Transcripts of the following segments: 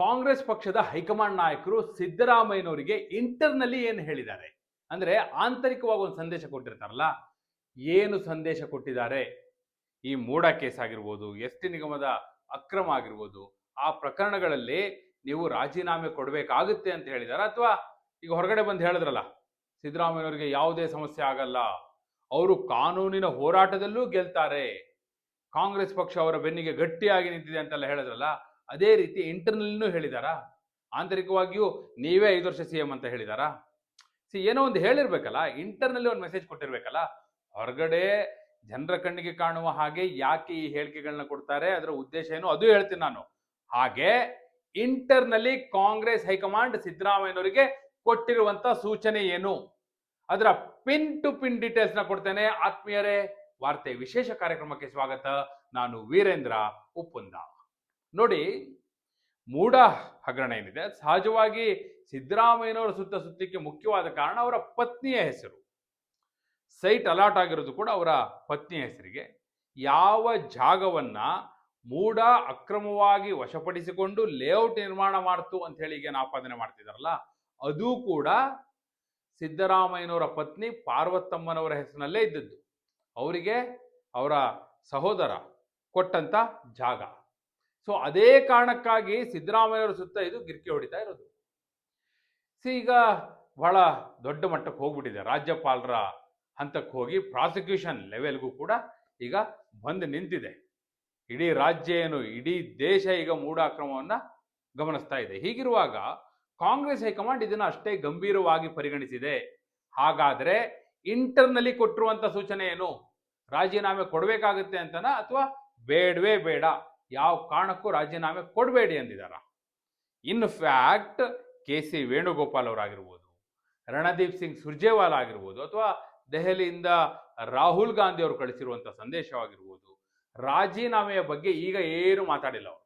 ಕಾಂಗ್ರೆಸ್ ಪಕ್ಷದ ಹೈಕಮಾಂಡ್ ನಾಯಕರು ಸಿದ್ದರಾಮಯ್ಯನವರಿಗೆ ಇಂಟರ್ನಲ್ಲಿ ಏನು ಹೇಳಿದ್ದಾರೆ? ಅಂದ್ರೆ ಆಂತರಿಕವಾಗಿ ಒಂದು ಸಂದೇಶ ಕೊಟ್ಟಿರ್ತಾರಲ್ಲ, ಏನು ಸಂದೇಶ ಕೊಟ್ಟಿದ್ದಾರೆ? ಈ ಮೂಡ ಕೇಸ್ ಆಗಿರ್ಬೋದು, ಎಸ್ ಟಿ ನಿಗಮದ ಅಕ್ರಮ ಆಗಿರ್ಬೋದು, ಆ ಪ್ರಕರಣಗಳಲ್ಲಿ ನೀವು ರಾಜೀನಾಮೆ ಕೊಡಬೇಕಾಗುತ್ತೆ ಅಂತ ಹೇಳಿದಾರ? ಅಥವಾ ಈಗ ಹೊರಗಡೆ ಬಂದು ಹೇಳಿದ್ರಲ್ಲ, ಸಿದ್ದರಾಮಯ್ಯನವರಿಗೆ ಯಾವುದೇ ಸಮಸ್ಯೆ ಆಗಲ್ಲ, ಅವರು ಕಾನೂನಿನ ಹೋರಾಟದಲ್ಲೂ ಗೆಲ್ತಾರೆ, ಕಾಂಗ್ರೆಸ್ ಪಕ್ಷ ಅವರ ಬೆನ್ನಿಗೆ ಗಟ್ಟಿಯಾಗಿ ನಿಂತಿದೆ ಅಂತೆಲ್ಲ ಹೇಳಿದ್ರಲ್ಲ ಅದೇ ರೀತಿ ಇಂಟರ್ನಲ್ನೂ ಹೇಳಿದಾರಾ? ಆಂತರಿಕವಾಗಿಯೂ ನೀವೇ ಐದು ವರ್ಷ ಸಿ ಎಂ ಅಂತ ಹೇಳಿದಾರಾ? ಸಿ ಏನೋ ಒಂದು ಹೇಳಿರ್ಬೇಕಲ್ಲ ಇಂಟರ್ನಲ್ಲಿ ಒಂದು ಮೆಸೇಜ್ ಕೊಟ್ಟಿರ್ಬೇಕಲ್ಲ, ಹೊರಗಡೆ ಜನರ ಕಣ್ಣಿಗೆ ಕಾಣುವ ಹಾಗೆ ಯಾಕೆ ಈ ಹೇಳಿಕೆಗಳನ್ನ ಕೊಡ್ತಾರೆ? ಅದರ ಉದ್ದೇಶ ಏನು? ಅದು ಹೇಳ್ತೀನಿ ನಾನು. ಹಾಗೆ ಇಂಟರ್ನಲ್ಲಿ ಕಾಂಗ್ರೆಸ್ ಹೈಕಮಾಂಡ್ ಸಿದ್ದರಾಮಯ್ಯನವರಿಗೆ ಕೊಟ್ಟಿರುವಂತ ಸೂಚನೆ ಏನು? ಅದರ ಪಿನ್ ಟು ಪಿನ್ ಡೀಟೇಲ್ಸ್ನ ಕೊಡ್ತೇನೆ. ಆತ್ಮೀಯರೇ, ವಾರ್ತೆ ವಿಶೇಷ ಕಾರ್ಯಕ್ರಮಕ್ಕೆ ಸ್ವಾಗತ. ನಾನು ವೀರೇಂದ್ರ ಉಪ್ಪುಂದ. ನೋಡಿ, ಮೂಢ ಹಗರಣ ಏನಿದೆ? ಸಹಜವಾಗಿ ಸಿದ್ದರಾಮಯ್ಯನವರ ಸುತ್ತ ಸುತ್ತಕ್ಕೆ ಮುಖ್ಯವಾದ ಕಾರಣ ಅವರ ಪತ್ನಿಯ ಹೆಸರು. ಸೈಟ್ ಅಲಾಟ್ ಆಗಿರೋದು ಕೂಡ ಅವರ ಪತ್ನಿಯ ಹೆಸರಿಗೆ. ಯಾವ ಜಾಗವನ್ನ ಮೂಢ ಅಕ್ರಮವಾಗಿ ವಶಪಡಿಸಿಕೊಂಡು ಲೇಔಟ್ ನಿರ್ಮಾಣ ಮಾಡ್ತು ಅಂತ ಹೇಳಿ ಈಗ ಆಪಾದನೆ ಮಾಡ್ತಿದಾರಲ್ಲ, ಅದು ಕೂಡ ಸಿದ್ದರಾಮಯ್ಯನವರ ಪತ್ನಿ ಪಾರ್ವತಮ್ಮನವರ ಹೆಸರಿನಲ್ಲೇ ಇದ್ದದ್ದು. ಅವರಿಗೆ ಅವರ ಸಹೋದರ ಕೊಟ್ಟಂತ ಜಾಗ. ಸೊ ಅದೇ ಕಾರಣಕ್ಕಾಗಿ ಸಿದ್ದರಾಮಯ್ಯವರ ಸುತ್ತ ಇದು ಗಿರ್ಕಿ ಹೊಡಿತಾ ಇರೋದು. ಸಿ ಈಗ ಬಹಳ ದೊಡ್ಡ ಮಟ್ಟಕ್ಕೆ ಹೋಗ್ಬಿಟ್ಟಿದೆ ರಾಜ್ಯಪಾಲರ ಹಂತಕ್ಕೆ ಹೋಗಿ ಪ್ರಾಸಿಕ್ಯೂಷನ್ ಲೆವೆಲ್ಗೂ ಕೂಡ ಈಗ ಬಂದು ನಿಂತಿದೆ. ಇಡೀ ರಾಜ್ಯ ಏನು, ಇಡೀ ದೇಶ ಈಗ ಮೂಢಾಕ್ರಮವನ್ನು ಗಮನಿಸ್ತಾ ಇದೆ. ಹೀಗಿರುವಾಗ ಕಾಂಗ್ರೆಸ್ ಹೈಕಮಾಂಡ್ ಇದನ್ನು ಅಷ್ಟೇ ಗಂಭೀರವಾಗಿ ಪರಿಗಣಿಸಿದೆ. ಹಾಗಾದರೆ ಇಂಟರ್ನಲ್ಲಿ ಕೊಟ್ಟಿರುವಂಥ ಸೂಚನೆ ಏನು? ರಾಜೀನಾಮೆ ಕೊಡಬೇಕಾಗುತ್ತೆ ಅಂತನಾ ಅಥವಾ ಬೇಡವೇ ಬೇಡ? ಯಾವ ಕಾರಣಕ್ಕೂ ರಾಜೀನಾಮೆ ಕೊಡಬೇಡಿ ಅಂದಿದ್ದಾರೆ in fact K C Venugopal ಅವರಾಗಿರ್ಬೋದು, Randeep Singh Surjewala ಆಗಿರ್ಬೋದು, ಅಥವಾ ದೆಹಲಿಯಿಂದ ರಾಹುಲ್ ಗಾಂಧಿ ಅವರು ಕಳಿಸಿರುವಂತ ಸಂದೇಶವಾಗಿರ್ಬೋದು, ರಾಜೀನಾಮೆಯ ಬಗ್ಗೆ ಈಗ ಏನು ಮಾತಾಡಿಲ್ಲ ಅವರು.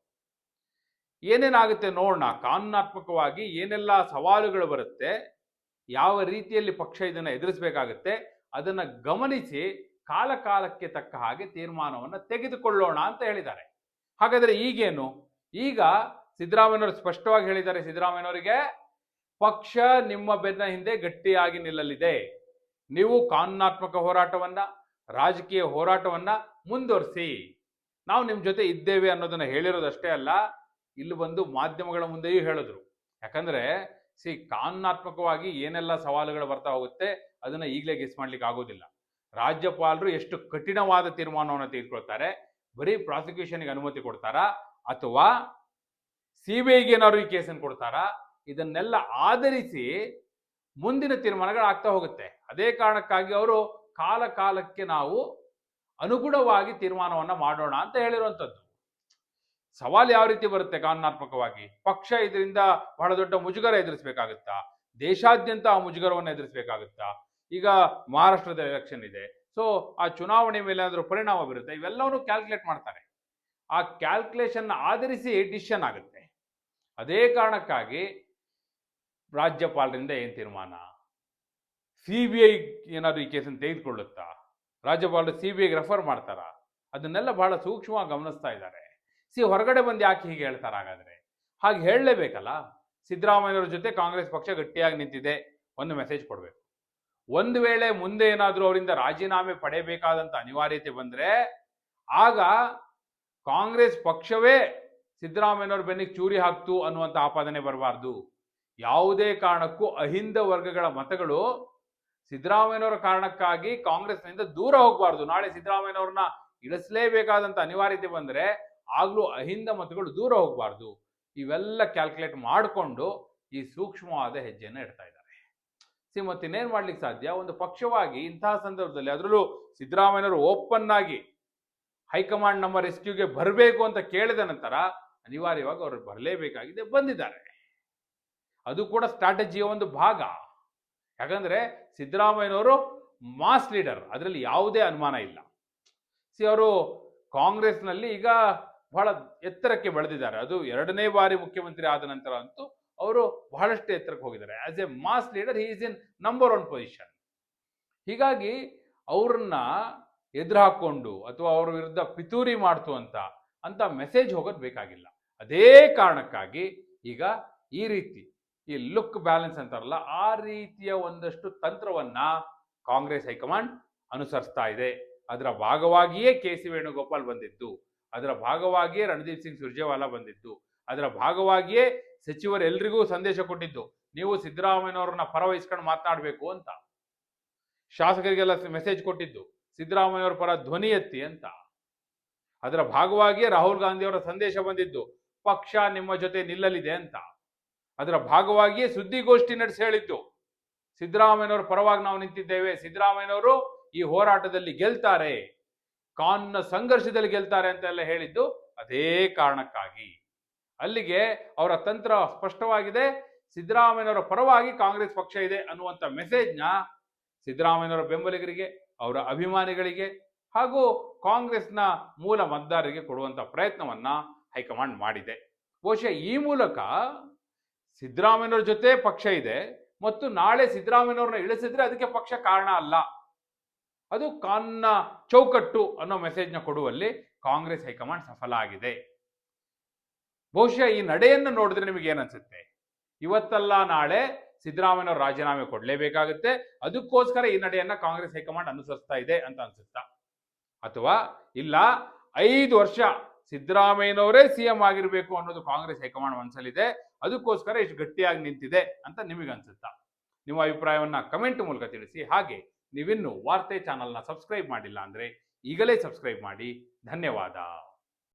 ಏನೇನಾಗುತ್ತೆ ನೋಡೋಣ. ಕಾನೂನಾತ್ಮಕವಾಗಿ ಏನೆಲ್ಲ ಸವಾಲುಗಳು ಬರುತ್ತೆ, ಯಾವ ರೀತಿಯಲ್ಲಿ ಪಕ್ಷ ಇದನ್ನು ಎದುರಿಸಬೇಕಾಗುತ್ತೆ, ಅದನ್ನ ಗಮನಿಸಿ ಕಾಲಕಾಲಕ್ಕೆ ತಕ್ಕ ಹಾಗೆ ತೀರ್ಮಾನವನ್ನು ತೆಗೆದುಕೊಳ್ಳೋಣ ಅಂತ ಹೇಳಿದ್ದಾರೆ. ಹಾಗಾದ್ರೆ ಈಗೇನು? ಈಗ ಸಿದ್ದರಾಮಯ್ಯವರು ಸ್ಪಷ್ಟವಾಗಿ ಹೇಳಿದ್ದಾರೆ, ಸಿದ್ದರಾಮಯ್ಯನವರಿಗೆ ಪಕ್ಷ ನಿಮ್ಮ ಬೆನ್ನ ಹಿಂದೆ ಗಟ್ಟಿಯಾಗಿ ನಿಲ್ಲಲಿದೆ. ನೀವು ಕಾನೂನಾತ್ಮಕ ಹೋರಾಟವನ್ನ, ರಾಜಕೀಯ ಹೋರಾಟವನ್ನ ಮುಂದುವರಿಸಿ. ನಾವು ನಿಮ್ಮ ಜೊತೆ ಇದ್ದೇವೆ ಅನ್ನೋದನ್ನ ಹೇಳಿರೋದಷ್ಟೇ ಅಲ್ಲ, ಇಲ್ಲಿ ಬಂದು ಮಾಧ್ಯಮಗಳ ಮುಂದೆಯೂ ಹೇಳಿದ್ರು. ಯಾಕಂದ್ರೆ, ಸಿ, ಕಾನೂನಾತ್ಮಕವಾಗಿ ಏನೆಲ್ಲ ಸವಾಲುಗಳು ಬರ್ತಾ ಹೋಗುತ್ತೆ, ಅದನ್ನ ಈಗಲೇ ಗೆಸ್ ಮಾಡ್ಲಿಕ್ಕೆ ಆಗೋದಿಲ್ಲ. ರಾಜ್ಯಪಾಲರು ಎಷ್ಟು ಕಠಿಣವಾದ ತೀರ್ಮಾನವನ್ನು ತೆಗೆದುಕೊಳ್ತಾರೆ ಬರೀ ಪ್ರಾಸಿಕ್ಯೂಷನ್ಗೆ ಅನುಮತಿ ಕೊಡ್ತಾರಾ? ಅಥವಾ ಸಿ ಬಿ ಐಗೆ ಏನಾದ್ರು ಈ ಕೇಸನ್ನು ಕೊಡ್ತಾರಾ? ಇದನ್ನೆಲ್ಲ ಆಧರಿಸಿ ಮುಂದಿನ ತೀರ್ಮಾನಗಳಾಗ್ತಾ ಹೋಗುತ್ತೆ. ಅದೇ ಕಾರಣಕ್ಕಾಗಿ ಅವರು ಕಾಲ ಕಾಲಕ್ಕೆ ನಾವು ಅನುಗುಣವಾಗಿ ತೀರ್ಮಾನವನ್ನ ಮಾಡೋಣ ಅಂತ ಹೇಳಿರುವಂಥದ್ದು. ಸವಾಲು ಯಾವ ರೀತಿ ಬರುತ್ತೆ ಕಾನೂನಾತ್ಮಕವಾಗಿ? ಪಕ್ಷ ಇದರಿಂದ ಬಹಳ ದೊಡ್ಡ ಮುಜುಗರ ಎದುರಿಸಬೇಕಾಗುತ್ತಾ? ದೇಶಾದ್ಯಂತ ಆ ಮುಜುಗರವನ್ನು ಎದುರಿಸಬೇಕಾಗುತ್ತಾ? ಈಗ ಮಹಾರಾಷ್ಟ್ರದ ಎಲೆಕ್ಷನ್ ಇದೆ. ಸೊ ಆ ಚುನಾವಣೆ ಮೇಲೆ ಅದರ ಪರಿಣಾಮ ಬೀರುತ್ತೆ. ಇವೆಲ್ಲವನ್ನು ಕ್ಯಾಲ್ಕುಲೇಟ್ ಮಾಡ್ತಾರೆ. ಆ ಕ್ಯಾಲ್ಕುಲೇಷನ್ ಆಧರಿಸಿ ಡಿಸಿಷನ್ ಆಗುತ್ತೆ. ಅದೇ ಕಾರಣಕ್ಕಾಗಿ ರಾಜ್ಯಪಾಲರಿಂದ ಏನು ತೀರ್ಮಾನ? ಸಿ ಬಿ ಐ ಏನಾದರೂ ಈ ಕೇಸನ್ನು ತೆಗೆದುಕೊಳ್ಳುತ್ತಾ? ರಾಜ್ಯಪಾಲರು ಸಿ ಬಿ ಐಗೆ ರೆಫರ್ ಮಾಡ್ತಾರಾ? ಅದನ್ನೆಲ್ಲ ಬಹಳ ಸೂಕ್ಷ್ಮವಾಗಿ ಗಮನಿಸ್ತಾ ಇದ್ದಾರೆ. ಸಿ ಹೊರಗಡೆ ಬಂದು ಯಾಕೆ ಹೀಗೆ ಹೇಳ್ತಾರೆ ಹಾಗಾದ್ರೆ? ಹಾಗೆ ಹೇಳಲೇಬೇಕಲ್ಲ? ಸಿದ್ದರಾಮಯ್ಯವ್ರ ಜೊತೆ ಕಾಂಗ್ರೆಸ್ ಪಕ್ಷ ಗಟ್ಟಿಯಾಗಿ ನಿಂತಿದೆ. ಒಂದು ಮೆಸೇಜ್ ಕೊಡಬೇಕು. ಒಂದು ವೇಳೆ ಮುಂದೆ ಏನಾದರೂ ಅವರಿಂದ ರಾಜೀನಾಮೆ ಪಡೆಯಬೇಕಾದಂತ ಅನಿವಾರ್ಯತೆ ಬಂದ್ರೆ, ಆಗ ಕಾಂಗ್ರೆಸ್ ಪಕ್ಷವೇ ಸಿದ್ದರಾಮಯ್ಯನವ್ರ ಬೆನ್ನಿಗೆ ಚೂರಿ ಹಾಕ್ತು ಅನ್ನುವಂಥ ಆಪಾದನೆ ಬರಬಾರ್ದು. ಯಾವುದೇ ಕಾರಣಕ್ಕೂ ಅಹಿಂದ ವರ್ಗಗಳ ಮತಗಳು ಸಿದ್ದರಾಮಯ್ಯನವರ ಕಾರಣಕ್ಕಾಗಿ ಕಾಂಗ್ರೆಸ್ನಿಂದ ದೂರ ಹೋಗಬಾರ್ದು. ನಾಳೆ ಸಿದ್ದರಾಮಯ್ಯನವ್ರನ್ನ ಇಳಿಸಲೇಬೇಕಾದಂಥ ಅನಿವಾರ್ಯತೆ ಬಂದ್ರೆ ಆಗಲೂ ಅಹಿಂದ ಮತಗಳು ದೂರ ಹೋಗಬಾರ್ದು. ಇವೆಲ್ಲ ಕ್ಯಾಲ್ಕುಲೇಟ್ ಮಾಡಿಕೊಂಡು ಈ ಸೂಕ್ಷ್ಮವಾದ ಹೆಜ್ಜೆಯನ್ನು ಇಡ್ತಾ ಇದ್ದಾರೆ. ಸಿ ಮತ್ತಿನ್ನೇನು ಮಾಡ್ಲಿಕ್ಕೆ ಸಾಧ್ಯ? ಒಂದು ಪಕ್ಷವಾಗಿ ಇಂತಹ ಸಂದರ್ಭದಲ್ಲಿ ಅದರಲ್ಲೂ ಸಿದ್ದರಾಮಯ್ಯನವರು ಓಪನ್ ಆಗಿ ಹೈಕಮಾಂಡ್ ನಮ್ಮ ರೆಸ್ಕ್ಯೂಗೆ ಬರಬೇಕು ಅಂತ ಕೇಳಿದ ನಂತರ ಅನಿವಾರ್ಯವಾಗಿ ಅವರು ಬರಲೇಬೇಕಾಗಿದೆ, ಬಂದಿದ್ದಾರೆ. ಅದು ಕೂಡ ಸ್ಟ್ರಾಟಜಿಯ ಒಂದು ಭಾಗ. ಯಾಕಂದ್ರೆ ಸಿದ್ದರಾಮಯ್ಯನವರು ಮಾಸ್ ಲೀಡರ್, ಅದರಲ್ಲಿ ಯಾವುದೇ ಅನುಮಾನ ಇಲ್ಲ. ಸಿ, ಅವರು ಕಾಂಗ್ರೆಸ್ನಲ್ಲಿ ಈಗ ಬಹಳ ಎತ್ತರಕ್ಕೆ ಬೆಳೆದಿದ್ದಾರೆ. ಅದು ಎರಡನೇ ಬಾರಿ ಮುಖ್ಯಮಂತ್ರಿ ಆದ ನಂತರ ಅಂತೂ ಅವರು ಬಹಳಷ್ಟು ಎತ್ತರಕ್ಕೆ ಹೋಗಿದ್ದಾರೆ. As a mass leader is in number one position ಹೀಗಾಗಿ ಅವ್ರನ್ನ ಎದುರು ಹಾಕೊಂಡು ಅಥವಾ ಅವ್ರ ವಿರುದ್ಧ ಪಿತೂರಿ ಮಾಡ್ತು ಅಂತ ಅಂತ ಮೆಸೇಜ್ ಹೋಗೋದು ಬೇಕಾಗಿಲ್ಲ. ಅದೇ ಕಾರಣಕ್ಕಾಗಿ ಈಗ ಈ ರೀತಿ ಈ ಲುಕ್ ಬ್ಯಾಲೆನ್ಸ್ ಅಂತಾರಲ್ಲ, ಆ ರೀತಿಯ ಒಂದಷ್ಟು ತಂತ್ರವನ್ನ ಕಾಂಗ್ರೆಸ್ ಹೈಕಮಾಂಡ್ ಅನುಸರಿಸ್ತಾ ಇದೆ. ಅದರ ಭಾಗವಾಗಿಯೇ ಕೆ ಸಿ ವೇಣುಗೋಪಾಲ್ ಬಂದಿದ್ದು, ಅದರ ಭಾಗವಾಗಿಯೇ ರಣದೀಪ್ ಸಿಂಗ್ ಸುರ್ಜೇವಾಲಾ ಬಂದಿದ್ದು ಅದರ ಭಾಗವಾಗಿಯೇ ಸಚಿವರೆಲ್ಲರಿಗೂ ಸಂದೇಶ ಕೊಟ್ಟಿದ್ದು, ನೀವು ಸಿದ್ದರಾಮಯ್ಯನವರನ್ನ ಪರ ವಹಿಸ್ಕೊಂಡು ಮಾತನಾಡಬೇಕು ಅಂತ. ಶಾಸಕರಿಗೆಲ್ಲ ಮೆಸೇಜ್ ಕೊಟ್ಟಿದ್ದು ಸಿದ್ದರಾಮಯ್ಯವ್ರ ಪರ ಧ್ವನಿ ಎತ್ತಿ ಅಂತ. ಅದರ ಭಾಗವಾಗಿಯೇ ರಾಹುಲ್ ಗಾಂಧಿ ಅವರ ಸಂದೇಶ ಬಂದಿದ್ದು, ಪಕ್ಷ ನಿಮ್ಮ ಜೊತೆ ನಿಲ್ಲಲಿದೆ ಅಂತ. ಅದರ ಭಾಗವಾಗಿಯೇ ಸುದ್ದಿಗೋಷ್ಠಿ ನಡೆಸಿ ಹೇಳಿದ್ದು, ಸಿದ್ದರಾಮಯ್ಯನವರ ಪರವಾಗಿ ನಾವು ನಿಂತಿದ್ದೇವೆ, ಸಿದ್ದರಾಮಯ್ಯನವರು ಈ ಹೋರಾಟದಲ್ಲಿ ಗೆಲ್ತಾರೆ ಕಾನೂನ ಸಂಘರ್ಷದಲ್ಲಿ ಗೆಲ್ತಾರೆ ಅಂತೆಲ್ಲ ಹೇಳಿದ್ದು, ಅದೇ ಕಾರಣಕ್ಕಾಗಿ. ಅಲ್ಲಿಗೆ ಅವರ ತಂತ್ರ ಸ್ಪಷ್ಟವಾಗಿದೆ. ಸಿದ್ದರಾಮಯ್ಯನವರ ಪರವಾಗಿ ಕಾಂಗ್ರೆಸ್ ಪಕ್ಷ ಇದೆ ಅನ್ನುವಂಥ ಮೆಸೇಜ್ನ ಸಿದ್ದರಾಮಯ್ಯನವರ ಬೆಂಬಲಿಗರಿಗೆ, ಅವರ ಅಭಿಮಾನಿಗಳಿಗೆ ಹಾಗೂ ಕಾಂಗ್ರೆಸ್ನ ಮೂಲ ಮತದಾರರಿಗೆ ಕೊಡುವಂಥ ಪ್ರಯತ್ನವನ್ನ ಹೈಕಮಾಂಡ್ ಮಾಡಿದೆ. ಬಹುಶಃ ಈ ಮೂಲಕ ಸಿದ್ದರಾಮಯ್ಯನವರ ಜೊತೆ ಪಕ್ಷ ಇದೆ ಮತ್ತು ನಾಳೆ ಸಿದ್ದರಾಮಯ್ಯನವ್ರನ್ನ ಇಳಿಸಿದ್ರೆ ಅದಕ್ಕೆ ಪಕ್ಷ ಕಾರಣ ಅಲ್ಲ. ಅದು ಕಾನ್ನ ಚೌಕಟ್ಟು ಅನ್ನೋ ಮೆಸೇಜ್ನ ಕೊಡುವಲ್ಲಿ ಕಾಂಗ್ರೆಸ್ ಹೈಕಮಾಂಡ್ ಸಫಲ ಆಗಿದೆ. ಬಹುಶಃ ಈ ನಡೆಯನ್ನು ನೋಡಿದ್ರೆ ನಿಮಗೆ ಏನನ್ಸುತ್ತೆ ಇವತ್ತಲ್ಲ ನಾಳೆ ಸಿದ್ದರಾಮಯ್ಯ ರಾಜೀನಾಮೆ ಕೊಡಲೇಬೇಕಾಗುತ್ತೆ. ಅದಕ್ಕೋಸ್ಕರ ಈ ನಡೆಯನ್ನ ಕಾಂಗ್ರೆಸ್ ಹೈಕಮಾಂಡ್ ಅನುಸರಿಸ್ತಾ ಇದೆ ಅಂತ ಅನ್ಸುತ್ತಾ? ಅಥವಾ ಇಲ್ಲ, ಐದು ವರ್ಷ ಸಿದ್ದರಾಮಯ್ಯನವರೇ ಸಿಎಂ ಆಗಿರಬೇಕು ಅನ್ನೋದು ಕಾಂಗ್ರೆಸ್ ಹೈಕಮಾಂಡ್ ಮನಸ್ಸಲ್ಲಿದೆ ಅದಕ್ಕೋಸ್ಕರ ಇಷ್ಟು ಗಟ್ಟಿಯಾಗಿ ನಿಂತಿದೆ ಅಂತ ನಿಮಗೆ ಅನ್ಸುತ್ತಾ? ನಿಮ್ಮ ಅಭಿಪ್ರಾಯವನ್ನ ಕಮೆಂಟ್ ಮೂಲಕ ತಿಳಿಸಿ. ಹಾಗೆ ನೀವಿನ್ನು ವಾರ್ತೆ ಚಾನಲ್ನ ಸಬ್ಸ್ಕ್ರೈಬ್ ಮಾಡಿಲ್ಲ ಅಂದ್ರೆ ಈಗಲೇ ಸಬ್ಸ್ಕ್ರೈಬ್ ಮಾಡಿ. ಧನ್ಯವಾದ.